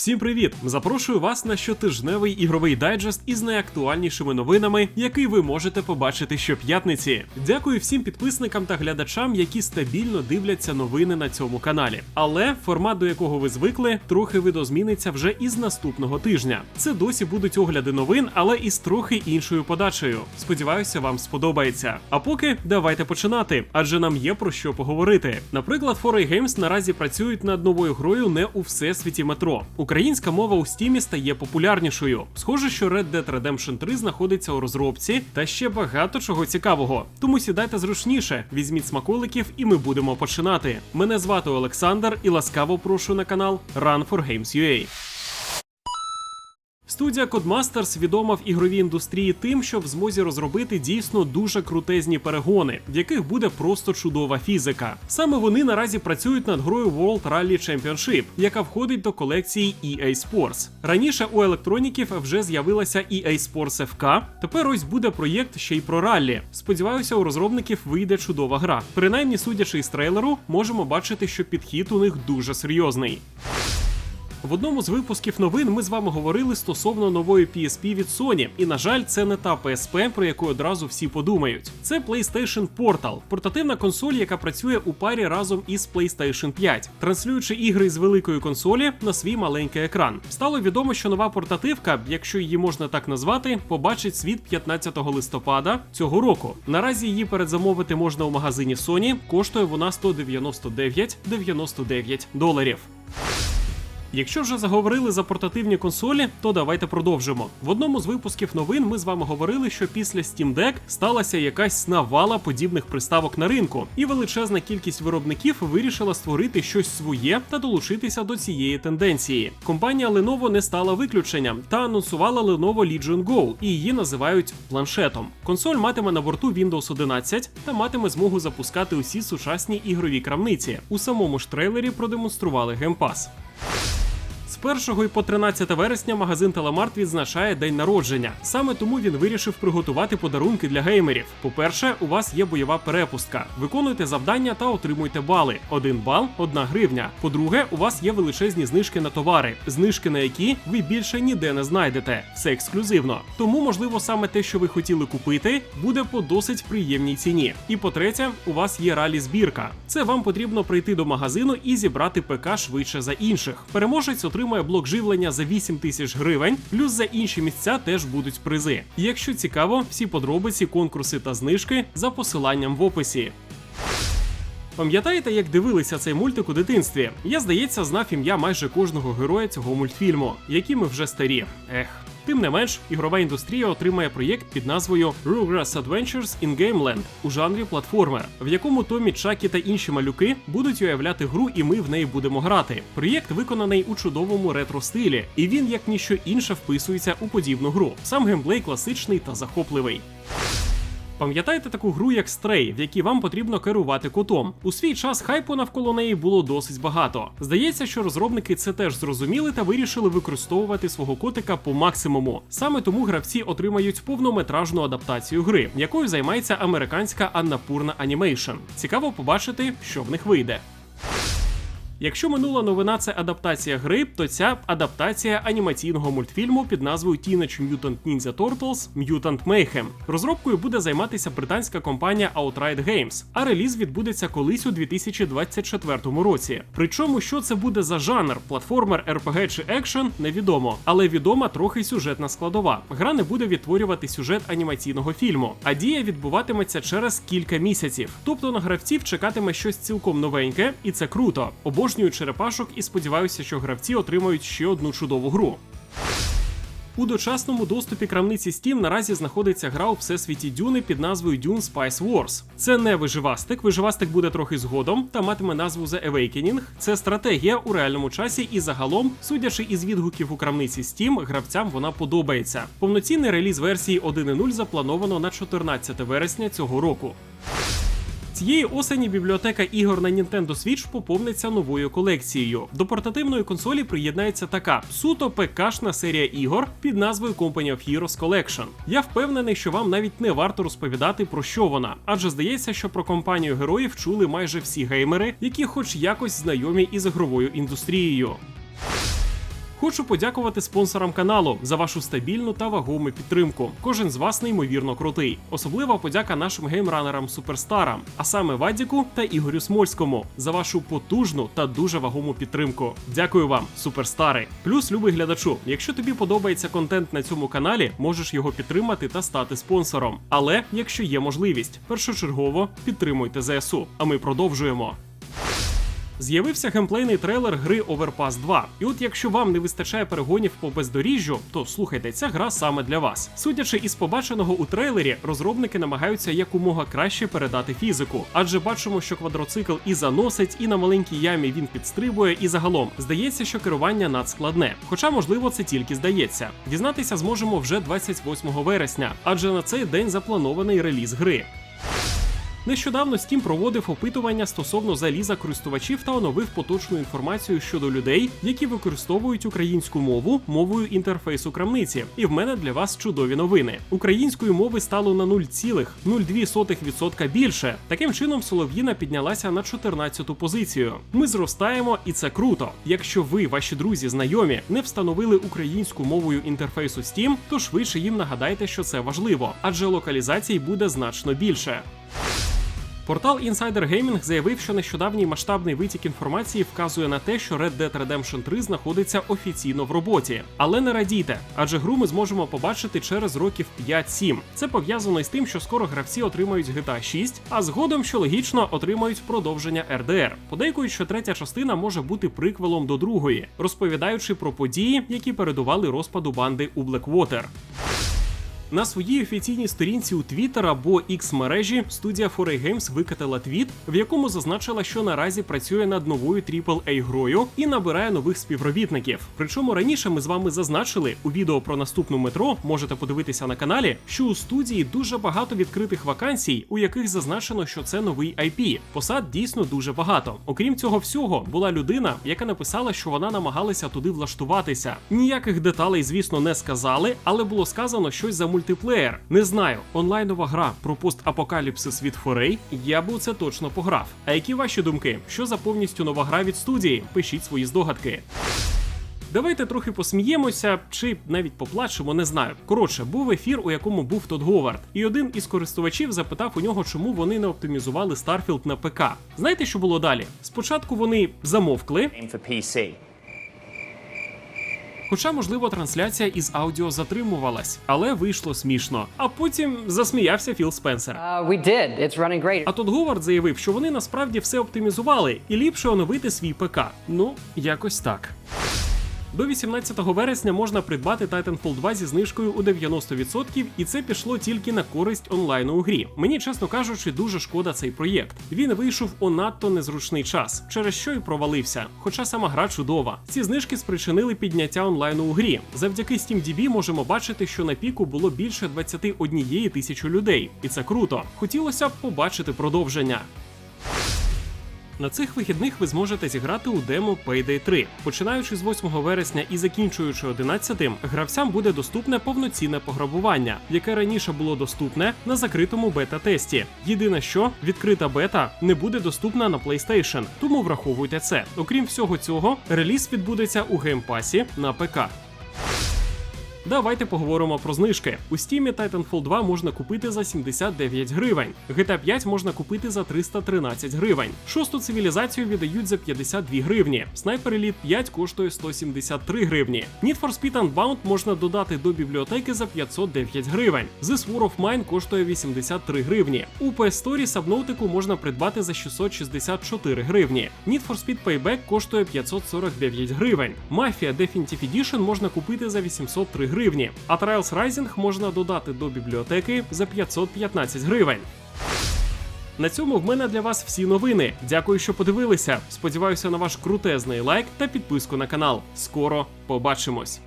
Всім привіт! Запрошую вас на щотижневий ігровий дайджест із найактуальнішими новинами, який ви можете побачити щоп'ятниці. Дякую всім підписникам та глядачам, які стабільно дивляться новини на цьому каналі. Але формат, до якого ви звикли, трохи видозміниться вже із наступного тижня. Це досі будуть огляди новин, але із трохи іншою подачею. Сподіваюся, вам сподобається. А поки давайте починати, адже нам є про що поговорити. Наприклад, 4A Games наразі працюють над новою грою не у всесвіті метро. Українська мова у стімі стає популярнішою. Схоже, що Red Dead Redemption 3 знаходиться у розробці та ще багато чого цікавого. Тому сідайте зручніше, візьміть смаколиків, і ми будемо починати. Мене звати Олександр і ласкаво прошу на канал Run for Games UA. Студія Codemasters відома в ігровій індустрії тим, що в змозі розробити дійсно дуже крутезні перегони, в яких буде просто чудова фізика. Саме вони наразі працюють над грою World Rally Championship, яка входить до колекції EA Sports. Раніше у електроніків вже з'явилася EA Sports FK, Тепер ось буде проєкт ще й про раллі. Сподіваюся, у розробників вийде чудова гра. Принаймні, судячи із трейлеру, можемо бачити, що підхід у них дуже серйозний. В одному з випусків новин ми з вами говорили стосовно нової PSP від Sony, і на жаль, це не та PSP, про яку одразу всі подумають. Це PlayStation Portal, портативна консоль, яка працює у парі разом із PlayStation 5, транслюючи ігри з великої консолі на свій маленький екран. Стало відомо, що нова портативка, якщо її можна так назвати, побачить світ 15 листопада цього року. Наразі її передзамовити можна у магазині Sony, коштує вона 199,99 доларів. Якщо вже заговорили за портативні консолі, то давайте продовжимо. В одному з випусків новин ми з вами говорили, що після Steam Deck сталася якась навала подібних приставок на ринку, і величезна кількість виробників вирішила створити щось своє та долучитися до цієї тенденції. Компанія Lenovo не стала виключенням та анонсувала Lenovo Legion Go, і її називають планшетом. Консоль матиме на борту Windows 11 та матиме змогу запускати усі сучасні ігрові крамниці. У самому ж трейлері продемонстрували геймпас. З 1 і по 13 вересня магазин Телемарт відзначає день народження. Саме тому він вирішив приготувати подарунки для геймерів. По-перше, у вас є бойова перепустка. Виконуйте завдання та отримуйте бали. Один бал, одна гривня. По-друге, у вас є величезні знижки на товари, знижки на які ви більше ніде не знайдете. Все ексклюзивно. Тому, можливо, саме те, що ви хотіли купити, буде по досить приємній ціні. І по-третє, у вас є ралі збірка. Це вам потрібно прийти до магазину і зібрати ПК швидше за інших. Переможець отримує блок живлення за 8 тисяч гривень, плюс за інші місця теж будуть призи. Якщо цікаво, всі подробиці, конкурси та знижки за посиланням в описі. Пам'ятаєте, як дивилися цей мультик у дитинстві? Я, здається, знав ім'я майже кожного героя цього мультфільму, які ми вже старі. Ех. Тим не менш, ігрова індустрія отримає проєкт під назвою Rugrats Adventures in Gameland у жанрі платформер, в якому Томі, Чакі та інші малюки будуть уявляти гру, і ми в неї будемо грати. Проєкт виконаний у чудовому ретро стилі, і він, як ніщо інше, вписується у подібну гру. Сам геймплей класичний та захопливий. Пам'ятаєте таку гру, як Stray, в якій вам потрібно керувати котом? У свій час хайпу навколо неї було досить багато. Здається, що розробники це теж зрозуміли та вирішили використовувати свого котика по максимуму. Саме тому гравці отримають повнометражну адаптацію гри, якою займається американська Annapurna Animation. Цікаво побачити, що в них вийде. Якщо минула новина це адаптація гри, то ця адаптація анімаційного мультфільму під назвою Teenage Mutant Ninja Turtles Mutant Mayhem. Розробкою буде займатися британська компанія Outright Games, а реліз відбудеться колись у 2024 році. Причому, що це буде за жанр, платформер, RPG чи екшен, невідомо, але відома трохи сюжетна складова. Гра не буде відтворювати сюжет анімаційного фільму, а дія відбуватиметься через кілька місяців. Тобто на гравців чекатиме щось цілком новеньке, і це круто. Обожнюю черепашок і сподіваюся, що гравці отримають ще одну чудову гру. У дочасному доступі крамниці Steam наразі знаходиться гра у всесвіті Дюни під назвою Dune Spice Wars. Це не виживастик, виживастик буде трохи згодом та матиме назву The Awakening. Це стратегія у реальному часі, і загалом, судячи із відгуків у крамниці Steam, гравцям вона подобається. Повноцінний реліз версії 1.0 заплановано на 14 вересня цього року. Цієї осені бібліотека ігор на Nintendo Switch поповниться новою колекцією. До портативної консолі приєднається така суто ПКшна серія ігор під назвою Company of Heroes Collection. Я впевнений, що вам навіть не варто розповідати про що вона, адже здається, що про компанію героїв чули майже всі геймери, які хоч якось знайомі із ігровою індустрією. Хочу подякувати спонсорам каналу за вашу стабільну та вагому підтримку. Кожен з вас неймовірно крутий. Особлива подяка нашим геймранерам суперстарам, а саме Вадіку та Ігорю Смольському за вашу потужну та дуже вагому підтримку. Дякую вам, суперстари. Плюс, любий глядачу, якщо тобі подобається контент на цьому каналі, можеш його підтримати та стати спонсором. Але якщо є можливість, першочергово підтримуйте ЗСУ. А ми продовжуємо. З'явився геймплейний трейлер гри Overpass 2. І от якщо вам не вистачає перегонів по бездоріжжю, то слухайте, ця гра саме для вас. Судячи із побаченого у трейлері, розробники намагаються якомога краще передати фізику, адже бачимо, що квадроцикл і заносить, і на маленькій ямі він підстрибує, і загалом здається, що керування надскладне. Хоча, можливо, це тільки здається. Дізнатися зможемо вже 28 вересня, адже на цей день запланований реліз гри. Нещодавно Steam проводив опитування стосовно заліза користувачів та оновив поточну інформацію щодо людей, які використовують українську мову мовою інтерфейсу крамниці. І в мене для вас чудові новини. Української мови стало на 0,02% більше. Таким чином, Солов'їна піднялася на 14-ту позицію. Ми зростаємо, і це круто. Якщо ви, ваші друзі, знайомі, не встановили українську мовою інтерфейсу Steam, то швидше їм нагадайте, що це важливо, адже локалізацій буде значно більше. Портал Insider Gaming заявив, що нещодавній масштабний витік інформації вказує на те, що Red Dead Redemption 3 знаходиться офіційно в роботі. Але не радійте, адже гру ми зможемо побачити через років 5-7. Це пов'язано із тим, що скоро гравці отримають GTA 6, а згодом, що логічно, отримають продовження RDR. Подейкують, що третя частина може бути приквелом до другої, розповідаючи про події, які передували розпаду банди у Blackwater. На своїй офіційній сторінці у Twitter або X мережі студія 4A Games викатила твіт, в якому зазначила, що наразі працює над новою aaa грою і набирає нових співробітників. Причому раніше ми з вами зазначили у відео про наступну метро, можете подивитися на каналі, що у студії дуже багато відкритих вакансій, у яких зазначено, що це новий IP. Посад дійсно дуже багато. Окрім цього всього, була людина, яка написала, що вона намагалася туди влаштуватися. Ніяких деталей, звісно, не сказали, але було сказано щось за мультиплеєр. Не знаю, онлайнова гра про постапокаліпсис від Форей. Я б у це точно пограв. А які ваші думки? Що за повністю нова гра від студії? Пишіть свої здогадки. Давайте трохи посміємося чи навіть поплачемо, не знаю. Коротше, був ефір, у якому був Тодд Говард, і один із користувачів запитав у нього, чому вони не оптимізували Starfield на ПК. Знаєте, що було далі? Спочатку вони замовкли. Хоча, можливо, трансляція із аудіо затримувалась, але вийшло смішно. А потім засміявся Філ Спенсер. Uh, we did. It's running great. А тут Говард заявив, що вони насправді все оптимізували і ліпше оновити свій ПК. Ну, якось так. До 18 вересня можна придбати Titanfall 2 зі знижкою у 90%, і це пішло тільки на користь онлайну у грі. Мені, чесно кажучи, дуже шкода цей проєкт. Він вийшов у надто незручний час, через що й провалився. Хоча сама гра чудова. Ці знижки спричинили підняття онлайну у грі. Завдяки SteamDB можемо бачити, що на піку було більше 21 тисячі людей, і це круто. Хотілося б побачити продовження. На цих вихідних ви зможете зіграти у демо Payday 3. Починаючи з 8 вересня і закінчуючи 11, гравцям буде доступне повноцінне пограбування, яке раніше було доступне на закритому бета-тесті. Єдине, що відкрита бета не буде доступна на PlayStation, тому враховуйте це. Окрім всього цього, реліз відбудеться у геймпасі на ПК. Давайте поговоримо про знижки. У Steam Titanfall 2 можна купити за 79 гривень. GTA 5 можна купити за 313 гривень. Шосту цивілізацію віддають за 52 гривні. Sniper Elite 5 коштує 173 гривні. Need for Speed Unbound можна додати до бібліотеки за 509 гривень. This War of Mine коштує 83 гривні. У PS Store Subnautica можна придбати за 664 гривні. Need for Speed Payback коштує 549 гривень. Mafia Definitive Edition можна купити за 803 гривні, а Trials Rising можна додати до бібліотеки за 515 гривень. На цьому в мене для вас всі новини. Дякую, що подивилися. Сподіваюся на ваш крутезний лайк та підписку на канал. Скоро побачимось.